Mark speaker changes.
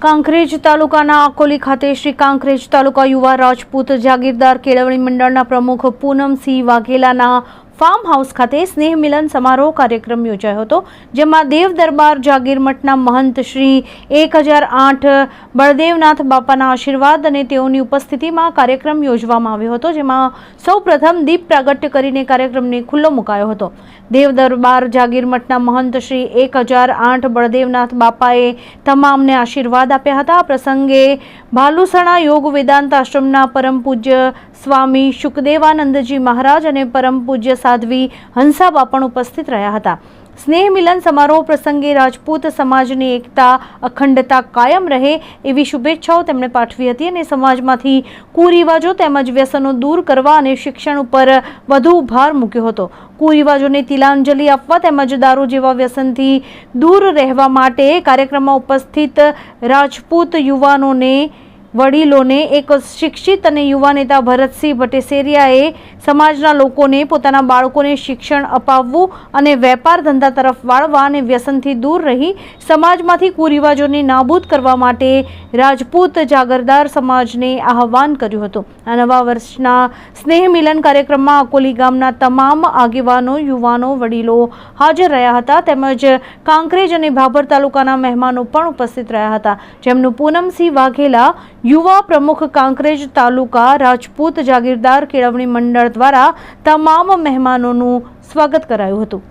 Speaker 1: કાંકરેજ તાલુકાના અકોલી ખાતે શ્રી કાંકરેજ તાલુકા યુવા રાજપૂત જાગીરદાર કેળવણી મંડળના પ્રમુખ પૂનમસિંહ વાઘેલાના ફાર્મ હાઉસ ખાતે સ્નેહ મિલન સમારોહ કાર્યક્રમ યોજાયો હતો, જેમાં દેવ દરબાર જાગીર મઠના મહંત શ્રી એક હજાર આઠ બળદેવનાથ બાપાના આશીર્વાદ અને તેઓની ઉપસ્થિતિમાં કાર્યક્રમ યોજવામાં આવ્યો હતો, જેમાં સૌપ્રથમ દીપ પ્રાગટ્ય કરીને કાર્યક્રમને ખુલ્લો મુકાયો હતો. દેવ દરબાર જાગીર મઠના મહંત શ્રી એક હજાર આઠ બળદેવનાથ બાપાએ તમામને આશીર્વાદ આપ્યા હતા. આ પ્રસંગે ભાલુસણા યોગ વેદાંત આશ્રમના પરમ પૂજ્ય સ્વામી શુકદેવાનંદજી મહારાજ અને પરમ પૂજ્ય સાધ્વી હંસાબા પણ ઉપસ્થિત રહ્યા હતા. સ્નેહ મિલન સમારોહ પ્રસંગે રાજપૂત સમાજની એકતા, અખંડતા કાયમ રહે એવી શુભેચ્છાઓ તેમણે પાઠવી હતી અને સમાજમાંથી કુરિવાજો તેમજ વ્યસનો દૂર કરવા અને શિક્ષણ ઉપર વધુ ભાર મૂક્યો હતો. કુરિવાજોને તિલાંજલિ આપવા તેમજ દારૂ જેવા વ્યસનથી દૂર રહેવા માટે કાર્યક્રમમાં ઉપસ્થિત રાજપૂત યુવાનોને વડીલોને એક શિક્ષિત અને યુવા નેતા ભરતસિંહ ભટ્ટેસેરિયાએ સમાજના લોકોને પોતાના બાળકોને શિક્ષણ અપાવવું અને વેપાર ધંધા તરફ વાળવા અને વ્યસનથી દૂર રહી સમાજમાંથી કુરિવાજોને નાબૂદ કરવા માટે રાજપૂત જાગરદાર સમાજને આહવાન કર્યું હતું. આ નવા વર્ષના સ્નેહ મિલન કાર્યક્રમમાં અકોલી ગામના તમામ આગેવાનો, યુવાનો, વડીલો હાજર રહ્યા હતા તેમજ કાંકરેજ અને ભાભર તાલુકાના મહેમાનો પણ ઉપસ્થિત રહ્યા હતા. જેમનું પૂનમસિંહ વાઘેલા યુવા પ્રમુખ કાંકરેજ તાલુકા રાજપૂત જાગીરદાર કેળવણી મંડળ દ્વારા તમામ મહેમાનોનું સ્વાગત કરાયું હતું.